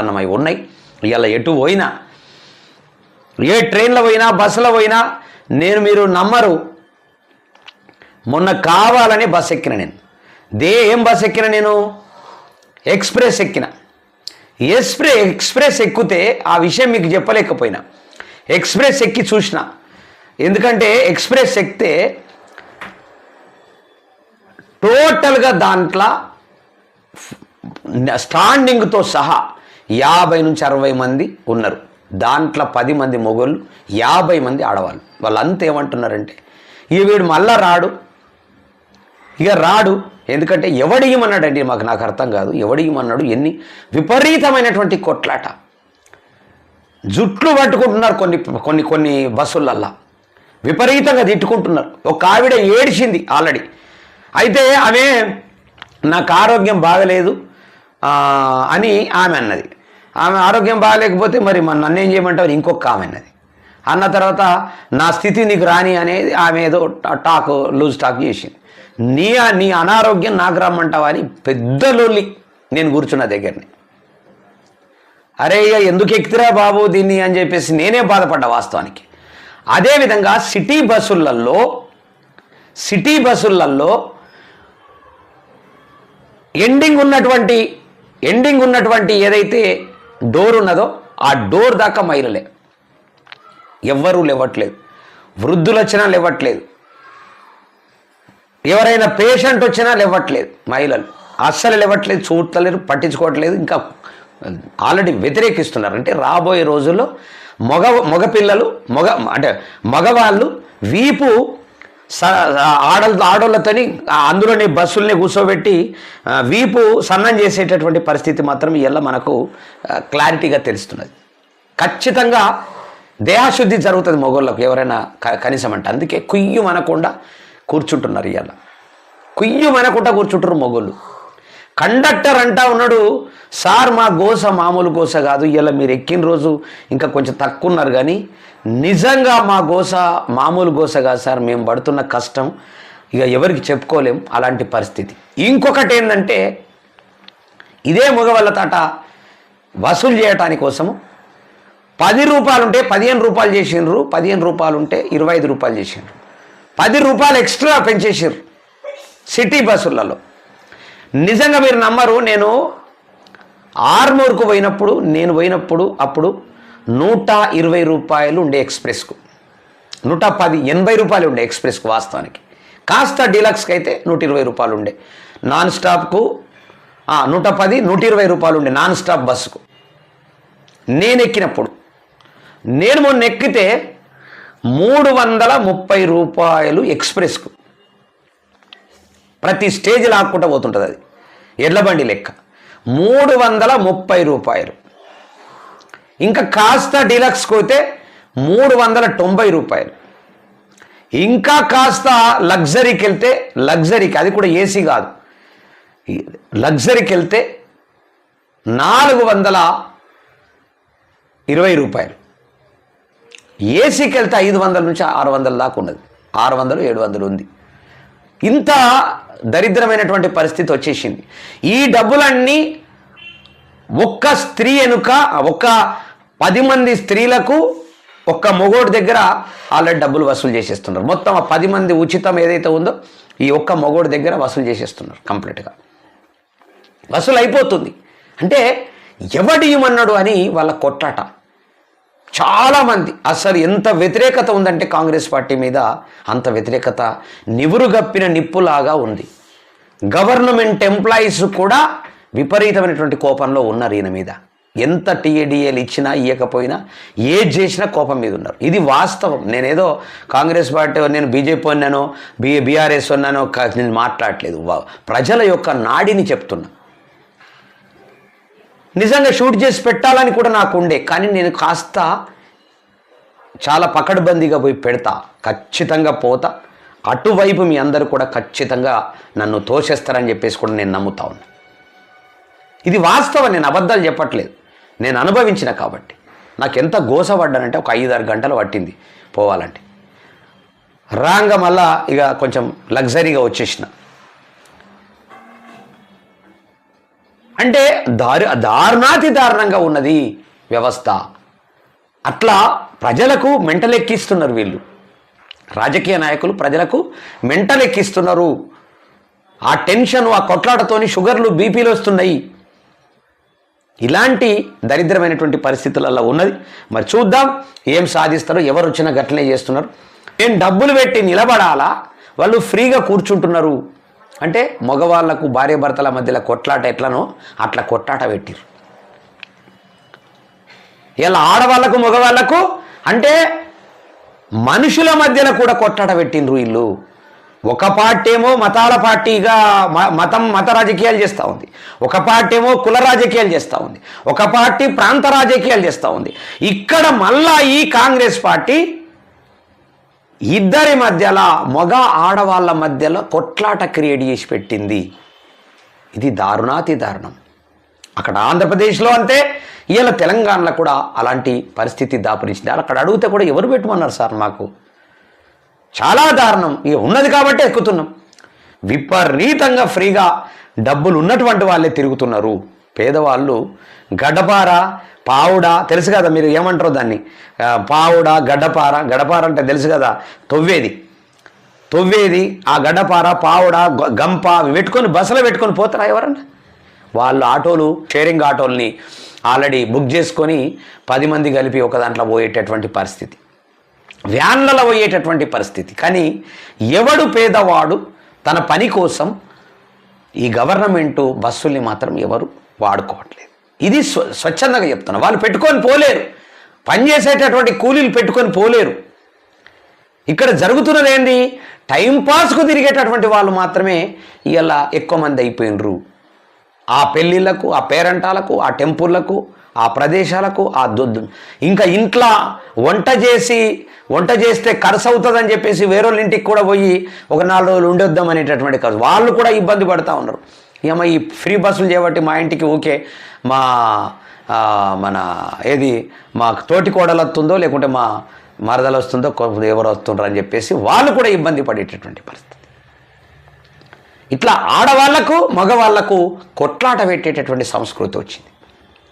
అన్నమై ఉన్నాయి. ఇవాళ ఎటు పోయినా ఏ ట్రైన్లో పోయినా బస్సులో పోయినా నేను మీరు నమ్మరు. మొన్న కావాలని బస్ ఎక్కిన నేను. దే ఏం బస్ ఎక్కిన నేను? ఎక్స్ప్రెస్ ఎక్కిన. ఎక్స్ప్రెస్ ఎక్స్ప్రెస్ ఎక్కితే ఆ విషయం మీకు చెప్పలేకపోయినా. ఎక్స్ప్రెస్ ఎక్కి చూసిన. ఎందుకంటే ఎక్స్ప్రెస్ ఎక్కితే టోటల్గా దాంట్లో స్టాండింగ్తో సహా యాభై నుంచి అరవై మంది ఉన్నారు. దాంట్లో పది మంది మొగోళ్ళు యాభై మంది ఆడవాళ్ళు. వాళ్ళంతా ఏమంటున్నారంటే ఇక వీడు మళ్ళా రాడు. ఇక రాడు. ఎందుకంటే ఎవడియమన్నాడండి మాకు నాకు అర్థం కాదు. ఎవడియమన్నాడు ఎన్ని విపరీతమైనటువంటి కొట్లాట. జుట్లు పట్టుకుంటున్నారు కొన్ని కొన్ని కొన్ని బస్సులల్లా. విపరీతంగా తిట్టుకుంటున్నారు. ఒక ఆవిడ ఏడిచింది ఆల్రెడీ. అయితే ఆమె నాకు ఆరోగ్యం బాగలేదు. అని ఆమె అన్నది. ఆమె ఆరోగ్యం బాగలేకపోతే మరి మన నన్ను ఏం చేయమంటారు? ఇంకొక ఆమె అన్నది అన్న తర్వాత నా స్థితి నీకు రాని అనేది ఆమె ఏదో టాక్ లూజ్ టాక్ చేసింది. నీ నీ అనారోగ్యం నాకు రమ్మంటావా అని పెద్ద లొల్లి నేను కూర్చున్న దగ్గరని. అరే ఇక ఎందుకు ఎక్కుతురా బాబు దీన్ని అని చెప్పేసి నేనే బాధపడ్డా వాస్తవానికి. అదేవిధంగా సిటీ బస్సులలో సిటీ బస్సులలో ఎండింగ్ ఉన్నటువంటి ఎండింగ్ ఉన్నటువంటి ఏదైతే డోర్ ఉన్నదో ఆ డోర్ దాకా మహిళలే ఎవ్వరూ లేవట్లేదు. వృద్ధులు వచ్చినా లేవట్లేదు. ఎవరైనా పేషెంట్ వచ్చినా లేవట్లేదు. మహిళలు అస్సలు లేవట్లేదు చూడలేరు పట్టించుకోవట్లేదు. ఇంకా ఆల్రెడీ వ్యతిరేకిస్తున్నారు. అంటే రాబోయే రోజుల్లో మగ మగపిల్లలు మగ అంటే మగవాళ్ళు వీపు స ఆడల ఆడోళ్ళతోని అందులోని బస్సుల్ని కూర్చోబెట్టి వీపు సన్నం చేసేటటువంటి పరిస్థితి మాత్రం ఇలా మనకు క్లారిటీగా తెలుస్తున్నది. ఖచ్చితంగా దేహశుద్ధి జరుగుతుంది మొగోళ్ళకు ఎవరైనా క- కనీసం అంటే. అందుకే కుయ్యు అనకుండా కూర్చుంటున్నారు ఇవాళ కుయ్యు అనకుండా కూర్చుంటారు మొగోళ్ళు. కండక్టర్ అంటా ఉన్నాడు. సార్ మా గోస మామూలు గోస కాదు. ఇలా మీరు ఎక్కిన రోజు ఇంకా కొంచెం తక్కువ ఉన్నారు కానీ నిజంగా మా గోస మామూలు గోస కాదు సార్. మేము పడుతున్న కష్టం. ఇక ఎవరికి చెప్పుకోలేం. అలాంటి పరిస్థితి. ఇంకొకటి ఏంటంటే ఇదే మగవాళ్ళ తాట వసూలు చేయటాని కోసము పది రూపాయలు ఉంటే పదిహేను రూపాయలు చేసిండ్రు. పదిహేను రూపాయలు ఉంటే ఇరవై ఐదు రూపాయలు చేసిండ్రు. పది రూపాయలు ఎక్స్ట్రా పెంచేసారు సిటీ బస్సులలో. నిజంగా మీరు నమ్మరు నేను ఆర్మూర్కు పోయినప్పుడు నేను పోయినప్పుడు అప్పుడు నూట ఇరవై రూపాయలు ఉండే ఎక్స్ప్రెస్కు. నూట పది ఎనభై రూపాయలు ఉండే ఎక్స్ప్రెస్కు వాస్తవానికి. కాస్త డీలక్స్కి అయితే నూట ఇరవై రూపాయలు ఉండే. నాన్ స్టాప్కు నూట పది నూట ఇరవై రూపాయలు ఉండే నాన్ స్టాప్ బస్సుకు. నేను ఎక్కినప్పుడు నేను మొన్న ఎక్కితే మూడు వందల ముప్పై రూపాయలు ఎక్స్ప్రెస్కు. ప్రతి స్టేజ్ లాక్కుంటూ పోతుంటుంది అది. ఎడ్లబండి లెక్క. మూడు వందల ముప్పై రూపాయలు. ఇంకా కాస్త డీలక్స్ పోతే మూడు వందల తొంభై రూపాయలు. ఇంకా కాస్త లగ్జరీకి వెళ్తే లగ్జరీకి అది కూడా ఏసీ కాదు. లగ్జరీకి వెళ్తే నాలుగు వందల ఇరవై రూపాయలు. ఏసీకి వెళ్తే ఐదు వందల నుంచి ఆరు వందల దాకా ఉన్నది. ఆరు వందలు ఏడు వందలు ఉంది. ఇంత దరిద్రమైనటువంటి పరిస్థితి వచ్చేసింది. ఈ డబ్బులన్నీ ఒక్క స్త్రీ ఎనుక ఒక్క పది మంది స్త్రీలకు ఒక్క మొగోడి దగ్గర ఆల్రెడీ డబ్బులు వసూలు చేసేస్తున్నారు. మొత్తం ఆ పది మంది ఉచితం ఏదైతే ఉందో ఈ ఒక్క మొగోడి దగ్గర వసూలు చేసేస్తున్నారు కంప్లీట్గా. వసూలు అయిపోతుంది అంటే ఎవడియమన్నాడు అని వాళ్ళ కొట్టాట చాలామంది. అసలు ఎంత వ్యతిరేకత ఉందంటే కాంగ్రెస్ పార్టీ మీద అంత వ్యతిరేకత నివురుగప్పిన నిప్పులాగా ఉంది. గవర్నమెంట్ ఎంప్లాయీస్ కూడా విపరీతమైనటువంటి కోపంలో ఉన్నారు ఈయన మీద. ఎంత టీఏడిఏలు ఇచ్చినా ఇవ్వకపోయినా ఏది చేసినా కోపం మీద ఉన్నారు. ఇది వాస్తవం. నేనేదో కాంగ్రెస్ పార్టీ నేను బీజేపీ అన్నానో బీ బీఆర్ఎస్ అన్నానో కా- నేను మాట్లాడట్లేదు వా- ప్రజల యొక్క నాడిని చెప్తున్నా. నిజంగా షూట్ చేసి పెట్టాలని కూడా నాకు ఉండే. కానీ నేను కాస్త చాలా పకడ్బందీగా పోయి పెడతా ఖచ్చితంగా పోతా. అటువైపు మీ అందరూ కూడా ఖచ్చితంగా నన్ను తోసేస్తారని చెప్పేసి కూడా నేను నమ్ముతా ఉన్నా. ఇది వాస్తవం నేను అబద్ధాలు చెప్పట్లేదు. నేను అనుభవించిన కాబట్టి. నాకు ఎంత గోసపడ్డానంటే ఒక ఒక ఐదారు గంటలు పట్టింది పోవాలంటే. రాంగ మళ్ళా ఇక కొంచెం లగ్జరీగా వచ్చేసిన. అంటే దారు దారుణాతి దారుణంగా ఉన్నది వ్యవస్థ. అట్లా ప్రజలకు మెంటలెక్కిస్తున్నారు వీళ్ళు. రాజకీయ నాయకులు ప్రజలకు మెంటలెక్కిస్తున్నారు. ఆ టెన్షన్ ఆ కొట్లాటతోని షుగర్లు బీపీలు వస్తున్నాయి. ఇలాంటి దరిద్రమైనటువంటి పరిస్థితులలో ఉన్నది. మరి చూద్దాం ఏం సాధిస్తారు ఎవరు వచ్చినా గట్లనే చేస్తున్నారు. నేను డబ్బులు పెట్టి నిలబడాలా? వాళ్ళు ఫ్రీగా కూర్చుంటున్నారు. అంటే మగవాళ్ళకు భార్య భర్తల మధ్యలో కొట్లాట ఎట్లనో అట్లా కొట్లాట పెట్టిరు ఇలా ఆడవాళ్ళకు మగవాళ్ళకు అంటే మనుషుల మధ్యలో కూడా కొట్లాట పెట్టిండ్రు వీళ్ళు. ఒక పార్టీ ఏమో మతాల పార్టీగా మ- మతం మత రాజకీయాలు చేస్తూ ఉంది. ఒక పార్టీ ఏమో కుల రాజకీయాలు చేస్తూ ఉంది. ఒక పార్టీ ప్రాంత రాజకీయాలు చేస్తూ ఉంది. ఇక్కడ మళ్ళా ఈ కాంగ్రెస్ పార్టీ ఇద్దరి మధ్యలో మగ ఆడవాళ్ళ మధ్యలో కొట్లాట క్రియేట్ చేసి పెట్టింది. ఇది దారుణాతి దారుణం. అక్కడ ఆంధ్రప్రదేశ్లో అంతే. ఇవాళ తెలంగాణలో కూడా అలాంటి పరిస్థితి దాపురించింది. అక్కడ అడిగితే కూడా ఎవరు పెట్టమన్నారు సార్ మాకు? చాలా దారుణం. ఇక ఉన్నది కాబట్టి ఎక్కుతున్నాం. విపరీతంగా ఫ్రీగా డబ్బులు ఉన్నటువంటి వాళ్ళే తిరుగుతున్నారు. పేదవాళ్ళు గడపార పావుడ తెలుసు కదా మీరు ఏమంటారో దాన్ని? పావుడ గడ్డపార గడపార అంటే తెలుసు కదా తొవ్వేది. తొవ్వేది ఆ గడ్డపార పావుడ గ- గంప అవి పెట్టుకొని బస్సులో పెట్టుకొని పోతారా ఎవరన్నా? వాళ్ళు ఆటోలు షేరింగ్ ఆటోల్ని ఆల్రెడీ బుక్ చేసుకొని పది మంది కలిపి ఒక దాంట్లో పోయేటటువంటి పరిస్థితి. వ్యాన్లలో పోయేటటువంటి పరిస్థితి. కానీ ఎవడు పేదవాడు తన పని కోసం ఈ గవర్నమెంటు బస్సుల్ని మాత్రం ఎవరు వాడుకోవట్లేదు. ఇది స్వ స్వచ్ఛందంగా చెప్తున్నా. వాళ్ళు పెట్టుకొని పోలేరు. పనిచేసేటటువంటి కూలీలు పెట్టుకొని పోలేరు. ఇక్కడ జరుగుతున్నది ఏంది? టైంపాస్కు తిరిగేటటువంటి వాళ్ళు మాత్రమే ఇలా ఎక్కువ మంది అయిపోయినరు. ఆ పెళ్ళిళ్ళకు ఆ పేరంటాలకు ఆ టెంపుల్లకు ఆ ప్రదేశాలకు ఆ దొద్దు. ఇంకా ఇంట్లో వంట చేసి వంట చేస్తే ఖర్చు అవుతుందని చెప్పేసి వేరే ఇంటికి కూడా పోయి ఒక నాలుగు రోజులు ఉండొద్దాం అనేటటువంటి ఖర్చు వాళ్ళు కూడా ఇబ్బంది పడుతూ ఉన్నారు. ఏమో ఈ ఫ్రీ బస్సులు చేయబట్టి మా ఇంటికి ఓకే మా మన ఏది మా తోటి కోడలు వస్తుందో లేకుంటే మా మరదలు వస్తుందో ఎవరు వస్తుండ్రో అని చెప్పేసి వాళ్ళు కూడా ఇబ్బంది పడేటటువంటి పరిస్థితి. ఇట్లా ఆడవాళ్ళకు మగవాళ్ళకు కొట్లాట పెట్టేటటువంటి సంస్కృతి వచ్చింది.